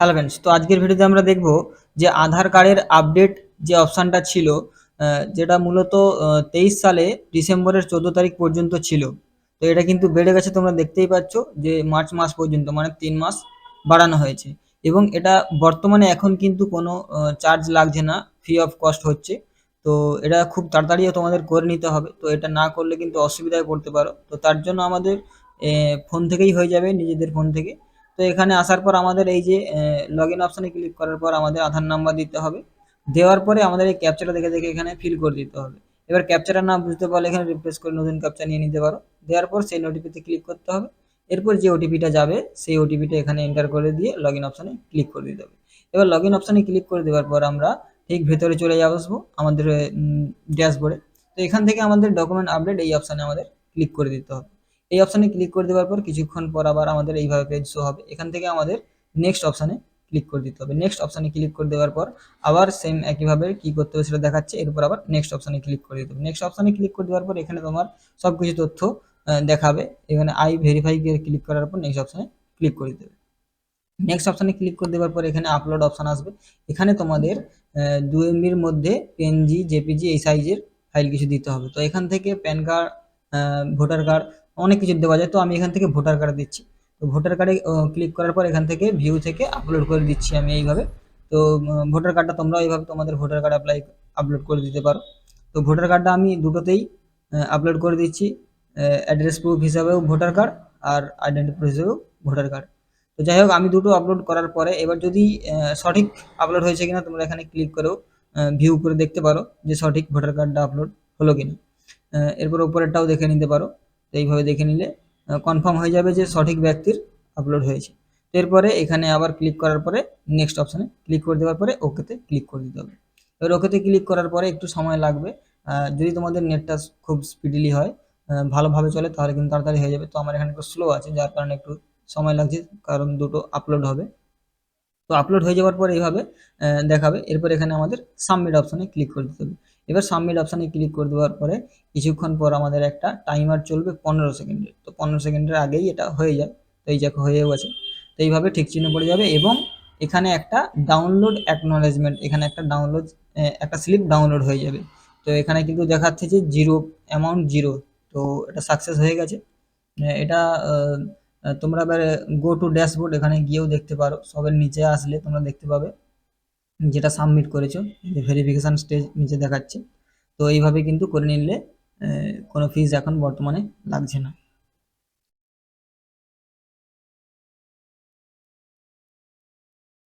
Hello friends তো আজকের ভিডিওতে আমরা দেখব যে আধার কার্ডের আপডেট যে অপশানটা ছিল যেটা মূলত তেইশ সালে ডিসেম্বরের চোদ্দ তারিখ পর্যন্ত ছিল। তো এটা কিন্তু বেড়ে গেছে, তোমরা দেখতেই পাচ্ছ যে মার্চ মাস পর্যন্ত মানে তিন মাস বাড়ানো হয়েছে। এবং এটা বর্তমানে এখন কিন্তু কোনো চার্জ লাগছে না ফ্রি অফ কস্ট হচ্ছে। তো এটা খুব তাড়াতাড়িও তোমাদের করে নিতে হবে। তো এটা না করলে কিন্তু অসুবিধায় পড়তে পারো। তো তার জন্য আমাদের ফোন থেকেই হয়ে যাবে, নিজেদের ফোন থেকে। তো এখানে আসার পর আমাদের এই যে লগ ইন অপশানে ক্লিক করার পর আমাদের আধার নাম্বার দিতে হবে। দেওয়ার পরে আমাদের এই ক্যাপচারটা দেখে দেখে এখানে ফিল করে দিতে হবে। এবার ক্যাপচারটা না বুঝতে পারলে এখানে রিপ্লেস করে নতুন ক্যাপচার নিয়ে নিতে পারো। দেওয়ার পর সেই নোটিপিতে ক্লিক করতে হবে। এরপর যে ওটিপিটা যাবে, সেই ওটিপিটা এখানে এন্টার করে দিয়ে লগ ইন অপশানে ক্লিক করে দিতে হবে। এবার লগ ইন অপশানে ক্লিক করে দেওয়ার পর আমরা ঠিক ভেতরে চলে আসব আমাদের ড্যাশবোর্ডে তো এখান থেকে আমাদের ডকুমেন্ট আপডেট এই অপশানে আমাদের ক্লিক করে দিতে হবে। এই অপশানে ক্লিক করে দেওয়ার পর কিছুক্ষণ পর আবার আমাদের এইভাবে পেজ শো হবে। এখান থেকে আমাদের নেক্সট অপশানে ক্লিক করে দিতে হবে। নেক্সট অপশানে ক্লিক করে দেওয়ার পর আবার সেম একইভাবে কি করতে হবে সেটা দেখাচ্ছে, এরপর আবার নেক্সট অপশানে ক্লিক করে দিতে হবে। নেক্সট অপশানে ক্লিক করে দেওয়ার পর এখানে তোমার সব কিছু তথ্য দেখাবে। এখানে আই ভেরিফাই ক্লিক করার পর নেক্সট অপশানে ক্লিক করে দেবে নেক্সট অপশানে ক্লিক করে দেওয়ার পর এখানে আপলোড অপশান আসবে। এখানে তোমাদের দু এমবির মধ্যে পেনজি জেপিজি এই সাইজের ফাইল কিছু দিতে হবে। তো এখান থেকে প্যান কার্ড ভোটার কার্ড অনেক কিছু দেওয়া যায়। তো আমি এখান থেকে ভোটার কার্ড দিচ্ছি। তো ভোটার কার্ডে ক্লিক করার পর এখান থেকে ভিউ থেকে আপলোড করে দিচ্ছি আমি এইভাবে। তো ভোটার কার্ডটা তোমরাও এইভাবে তোমাদের ভোটার কার্ড অ্যাপ্লাই আপলোড করে দিতে পারো। তো ভোটার কার্ডটা আমি দুটোতেই আপলোড করে দিচ্ছি। অ্যাড্রেস প্রুফ হিসাবেও ভোটার কার্ড আর আইডেন্টি প্রুফ হিসাবেও ভোটার কার্ড তো যাই হোক, আমি দুটো আপলোড করার পরে এবার যদি সঠিক আপলোড হয়েছে কিনা তোমরা এখানে ক্লিক করেও ভিউ করে দেখতে পারো যে সঠিক ভোটার কার্ডটা আপলোড হলো কিনা। এরপর ওপরেরটাও দেখে নিতে পারো। এইভাবে দেখে নিলে কনফার্ম হয়ে যাবে যে সঠিক ব্যক্তির আপলোড হয়েছে। এরপরে এখানে আবার ক্লিক করার পরে নেক্সট অপশানে ক্লিক করে দেওয়ার পরে ওকেতে ক্লিক করে দিতে হবে। এবার ওকেতে ক্লিক করার পরে একটু সময় লাগবে। যদি তোমাদের নেটটা খুব স্পিডিলি হয় ভালোভাবে চলে, তাহলে কিন্তু তাড়াতাড়ি হয়ে যাবে। তো আমার এখানে একটু স্লো আছে, যার কারণে একটু সময় লাগছে, কারণ দুটো আপলোড হবে। তো আপলোড হয়ে যাওয়ার পর এইভাবে দেখাবে। এরপর এখানে আমাদের সাবমিট অপশানে ক্লিক করে দিতে হবে। এবার সাবমিট অপশানে ক্লিক করে দেওয়ার পরে কিছুক্ষণ পর আমাদের একটা টাইমার চলবে পনেরো সেকেন্ডের তো পনেরো সেকেন্ডের আগেই এটা হয়ে যায়। তো এই যাকে হয়েও আছে তো এইভাবে ঠিক চিহ্ন পড়ে যাবে এবং এখানে একটা ডাউনলোড অ্যাকনোলেজমেন্ট এখানে একটা ডাউনলোড একটা স্লিপ ডাউনলোড হয়ে যাবে। তো এখানে কিন্তু দেখাচ্ছে যে জিরো অ্যামাউন্ট জিরো তো এটা সাকসেস হয়ে গেছে। এটা তোমরা এবার গো টু ড্যাশবোর্ড এখানে গিয়েও দেখতে পারো। সবের নিচে আসলে তোমরা দেখতে পাবে যেটা সাবমিট করেছ যে ভেরিফিকেশান স্টেজ নিচে দেখাচ্ছে। তো এইভাবে কিন্তু করে নিলে কোনো ফিজ এখন বর্তমানে লাগছে না।